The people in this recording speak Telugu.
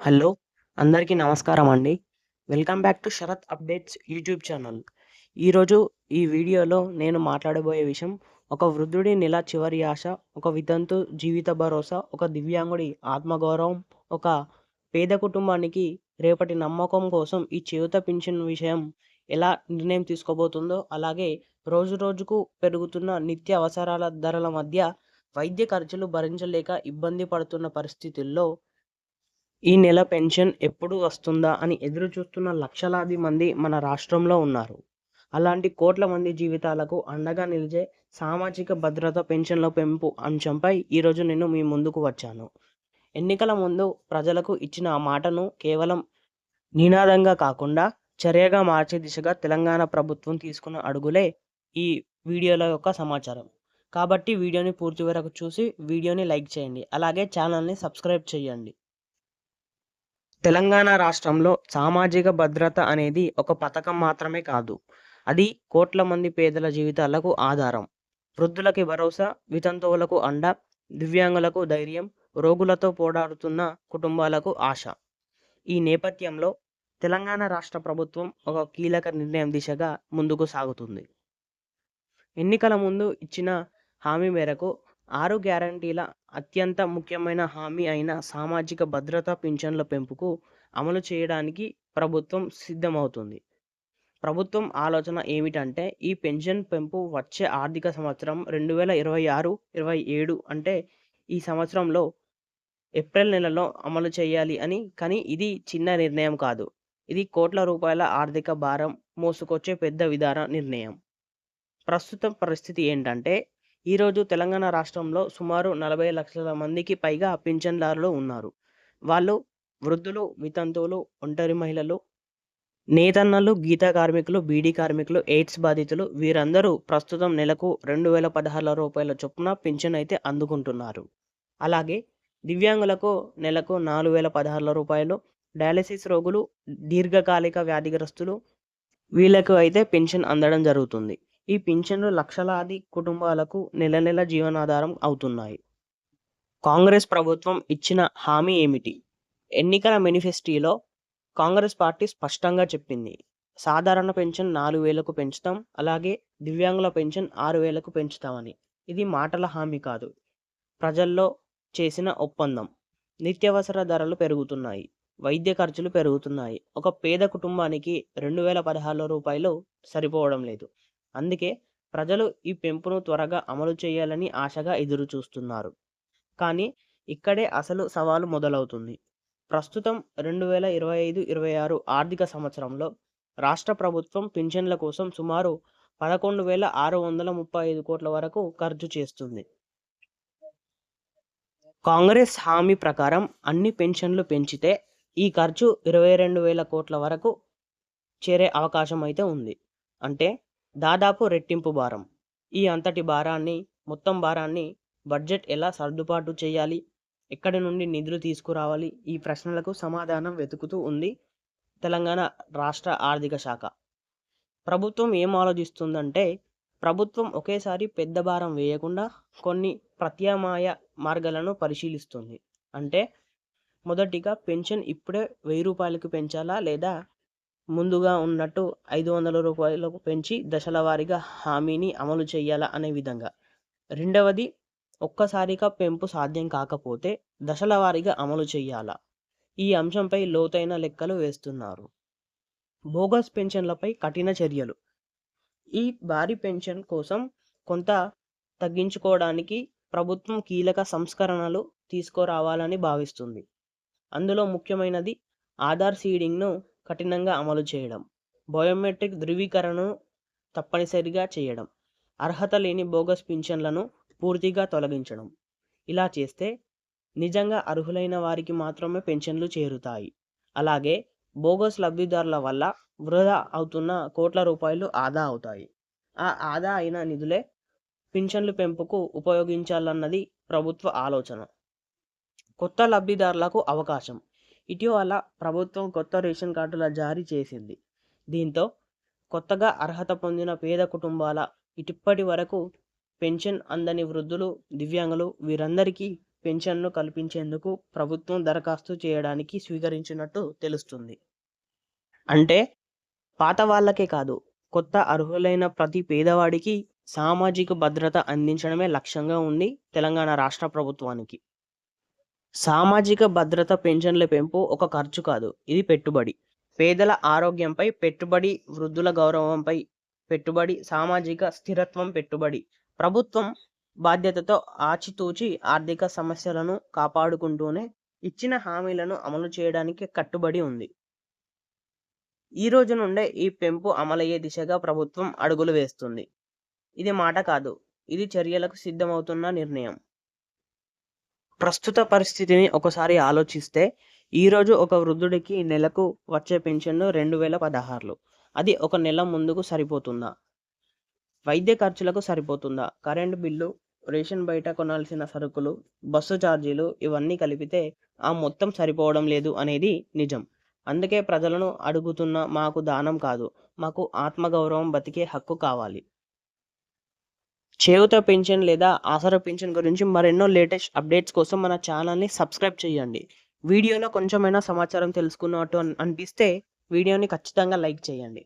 హలో! అందరికీ నమస్కారం అండి. Welcome back to Sharath updates YouTube channel. ఈరోజు ఈ వీడియోలో నేను మాట్లాడబోయే విషయం ఒక వృద్ధుడి నెల చివరి ఆశ, ఒక వితంతు జీవిత భరోసా, ఒక దివ్యాంగుడి ఆత్మగౌరవం, ఒక పేద కుటుంబానికి రేపటి నమ్మకం కోసం ఈ చేయూత పింఛన్ విషయం ఎలా నిర్ణయం తీసుకోబోతుందో, అలాగే రోజు రోజుకు పెరుగుతున్న నిత్య అవసరాల ధరల మధ్య వైద్య ఖర్చులు భరించలేక ఇబ్బంది పడుతున్న పరిస్థితుల్లో ఈ నెల పెన్షన్ ఎప్పుడు వస్తుందా అని ఎదురుచూస్తున్న లక్షలాది మంది మన రాష్ట్రంలో ఉన్నారు. అలాంటి కోట్ల మంది జీవితాలకు అండగా నిలిచే సామాజిక భద్రత పెన్షన్ల పెంపు అంశంపై ఈరోజు నేను మీ ముందుకు వచ్చాను. ఎన్నికల ముందు ప్రజలకు ఇచ్చిన ఆ మాటను కేవలం నినాదంగా కాకుండా చర్యగా మార్చే దిశగా తెలంగాణ ప్రభుత్వం తీసుకున్న అడుగులే ఈ వీడియోల యొక్క సమాచారం. కాబట్టి వీడియోని పూర్తి వరకు చూసి వీడియోని లైక్ చేయండి. అలాగే ఛానల్‌ని సబ్స్క్రైబ్ చేయండి. తెలంగాణ రాష్ట్రంలో సామాజిక భద్రత అనేది ఒక పథకం మాత్రమే కాదు. అది కోట్ల మంది పేదల జీవితాలకు ఆధారం. వృద్ధులకి భరోసా, వితంతువులకు అండ, దివ్యాంగులకు ధైర్యం, రోగులతో పోరాడుతున్న కుటుంబాలకు ఆశ. ఈ నేపథ్యంలో తెలంగాణ రాష్ట్ర ప్రభుత్వం ఒక కీలక నిర్ణయం దిశగా ముందుకు సాగుతుంది. ఎన్నికల ముందు ఇచ్చిన హామీ మేరకు ఆరు గ్యారంటీల అత్యంత ముఖ్యమైన హామీ అయిన సామాజిక భద్రత పింఛన్ల పెంపుకు అమలు చేయడానికి ప్రభుత్వం సిద్ధమవుతుంది. ప్రభుత్వం ఆలోచన ఏమిటంటే ఈ పెన్షన్ పెంపు వచ్చే ఆర్థిక సంవత్సరం రెండు వేల ఇరవై ఆరు, ఇరవై ఏడు అంటే ఈ సంవత్సరంలో ఏప్రిల్ నెలలో అమలు చేయాలి అని. కానీ ఇది చిన్న నిర్ణయం కాదు. ఇది కోట్ల రూపాయల ఆర్థిక భారం మోసుకొచ్చే పెద్ద విధాన నిర్ణయం. ప్రస్తుతం పరిస్థితి ఏంటంటే ఈరోజు తెలంగాణ రాష్ట్రంలో సుమారు నలభై లక్షల మందికి పైగా పింఛన్దారులు ఉన్నారు. వాళ్ళు వృద్ధులు, వితంతువులు, ఒంటరి మహిళలు, నేతన్నలు, గీత కార్మికులు, బీడీ కార్మికులు, ఎయిడ్స్ బాధితులు వీరందరూ ప్రస్తుతం నెలకు రెండు వేల పదహారుల రూపాయల చొప్పున పింఛన్ అయితే అందుకుంటున్నారు. అలాగే దివ్యాంగులకు నెలకు నాలుగు వేల పదహారుల రూపాయలు, డయాలసిస్ రోగులు, దీర్ఘకాలిక వ్యాధిగ్రస్తులు వీళ్ళకు అయితే పెన్షన్ అందడం జరుగుతుంది. ఈ పింఛన్లు లక్షలాది కుటుంబాలకు నెల నెల జీవనాధారం అవుతున్నాయి. కాంగ్రెస్ ప్రభుత్వం ఇచ్చిన హామీ ఏమిటి? ఎన్నికల మేనిఫెస్టోలో కాంగ్రెస్ పార్టీ స్పష్టంగా చెప్పింది. సాధారణ పెన్షన్ నాలుగు వేలకు పెంచుతాం. అలాగే దివ్యాంగుల పెన్షన్ ఆరు వేలకు పెంచుతామని. ఇది మాటల హామీ కాదు. ప్రజల్లో చేసిన ఒప్పందం. నిత్యావసర ధరలు పెరుగుతున్నాయి. వైద్య ఖర్చులు పెరుగుతున్నాయి. ఒక పేద కుటుంబానికి రెండు వేల పదహారు రూపాయలు సరిపోవడం లేదు. అందుకే ప్రజలు ఈ పెంపును త్వరగా అమలు చేయాలని ఆశగా ఎదురుచూస్తున్నారు. కానీ ఇక్కడే అసలు సవాలు మొదలవుతుంది. ప్రస్తుతం రెండు వేల ఇరవై ఐదు, ఇరవై ఆరు ఆర్థిక సంవత్సరంలో రాష్ట్ర ప్రభుత్వం పింఛన్ల కోసం సుమారు పదకొండు వేల ఆరు వందల ముప్పై ఐదు కోట్ల వరకు ఖర్చు చేస్తుంది. కాంగ్రెస్ హామీ ప్రకారం అన్ని పెన్షన్లు పెంచితే ఈ ఖర్చు ఇరవై రెండు వేల కోట్ల వరకు చేరే అవకాశం అయితే ఉంది. అంటే దాదాపు రెట్టింపు భారం. ఈ అంతటి భారాన్ని మొత్తం భారాన్ని బడ్జెట్ ఎలా సర్దుబాటు చేయాలి? ఎక్కడి నుండి నిధులు తీసుకురావాలి? ఈ ప్రశ్నలకు సమాధానం వెతుకుతూ ఉంది తెలంగాణ రాష్ట్ర ఆర్థిక శాఖ. ప్రభుత్వం ఏం ఆలోచిస్తుందంటే ప్రభుత్వం ఒకేసారి పెద్ద భారం వేయకుండా కొన్ని ప్రత్యామ్నాయ మార్గాలను పరిశీలిస్తుంది. అంటే మొదటిగా పెన్షన్ ఇప్పుడే వెయ్యి రూపాయలకు పెంచాలా? లేదా ముందుగా ఉన్నట్టు ఐదు వందల రూపాయలకు పెంచి దశల వారీగా హామీని అమలు చేయాలా అనే విధంగా. రెండవది ఒక్కసారిగా పెంపు సాధ్యం కాకపోతే దశల వారీగా అమలు చేయాలా? ఈ అంశంపై లోతైన లెక్కలు వేస్తున్నారు. బోగస్ పెన్షన్లపై కఠిన చర్యలు. ఈ భారీ పెన్షన్ కోసం కొంత తగ్గించుకోవడానికి ప్రభుత్వం కీలక సంస్కరణలు తీసుకురావాలని భావిస్తుంది. అందులో ముఖ్యమైనది ఆధార్ సీడింగ్‌ను కఠినంగా అమలు చేయడం. బయోమెట్రిక్ ధృవీకరణను తప్పనిసరిగా చేయడం. అర్హత లేని బోగస్ పింఛన్లను పూర్తిగా తొలగించడం. ఇలా చేస్తే నిజంగా అర్హులైన వారికి మాత్రమే పెన్షన్లు చేరుతాయి. అలాగే బోగస్ లబ్ధిదారుల వల్ల వృధా అవుతున్న కోట్ల రూపాయలు ఆదా అవుతాయి. ఆ ఆదా అయిన నిధులే పింఛన్ల పెంపుకు ఉపయోగించాలన్నది ప్రభుత్వ ఆలోచన. కొత్త లబ్ధిదారులకు అవకాశం. ఇటీవల ప్రభుత్వం కొత్త రేషన్ కార్డుల జారీ చేసింది. దీంతో కొత్తగా అర్హత పొందిన పేద కుటుంబాల ఇప్పటి వరకు పెన్షన్ అందని వృద్ధులు, దివ్యాంగులు వీరందరికీ పెన్షన్ను కల్పించేందుకు ప్రభుత్వం దరఖాస్తు చేయడానికి స్వీకరించినట్టు తెలుస్తుంది. అంటే పాత వాళ్ళకే కాదు, కొత్త అర్హులైన ప్రతి పేదవాడికి సామాజిక భద్రత అందించడమే లక్ష్యంగా ఉంది తెలంగాణ రాష్ట్ర ప్రభుత్వానికి. సామాజిక భద్రత పెన్షన్ల పెంపు ఒక ఖర్చు కాదు, ఇది పెట్టుబడి. పేదల ఆరోగ్యంపై పెట్టుబడి, వృద్ధుల గౌరవంపై పెట్టుబడి, సామాజిక స్థిరత్వం పెట్టుబడి. ప్రభుత్వం బాధ్యతతో ఆచితూచి ఆర్థిక సమస్యలను కాపాడుకుంటూనే ఇచ్చిన హామీలను అమలు చేయడానికి కట్టుబడి ఉంది. ఈ రోజు నుండే ఈ పెంపు అమలయ్యే దిశగా ప్రభుత్వం అడుగులు వేస్తుంది. ఇది మాట కాదు, ఇది చర్యలకు సిద్ధమవుతున్న నిర్ణయం. ప్రస్తుత పరిస్థితిని ఒకసారి ఆలోచిస్తే ఈరోజు ఒక వృద్ధుడికి నెలకు వచ్చే పెన్షన్ రెండు వేల పదహారులు. అది ఒక నెల ముందుకు సరిపోతుందా? వైద్య ఖర్చులకు సరిపోతుందా? కరెంటు బిల్లు, రేషన్ బయట కొనాల్సిన సరుకులు, బస్సు ఛార్జీలు ఇవన్నీ కలిపితే ఆ మొత్తం సరిపోవడం లేదు అనేది నిజం. అందుకే ప్రజలను అడుగుతున్న మాకు దానం కాదు, మాకు ఆత్మగౌరవం బతికే హక్కు కావాలి. చేయూత పెన్షన్ లేదా ఆసరా పెన్షన్ గురించి మరెన్నో లేటెస్ట్ అప్డేట్స్ కోసం మన ఛానల్‌ని సబ్స్క్రైబ్ చేయండి. వీడియోలో కొంచెమైనా సమాచారం తెలుసుకున్నట్టు అనిపిస్తే వీడియోని ఖచ్చితంగా లైక్ చేయండి.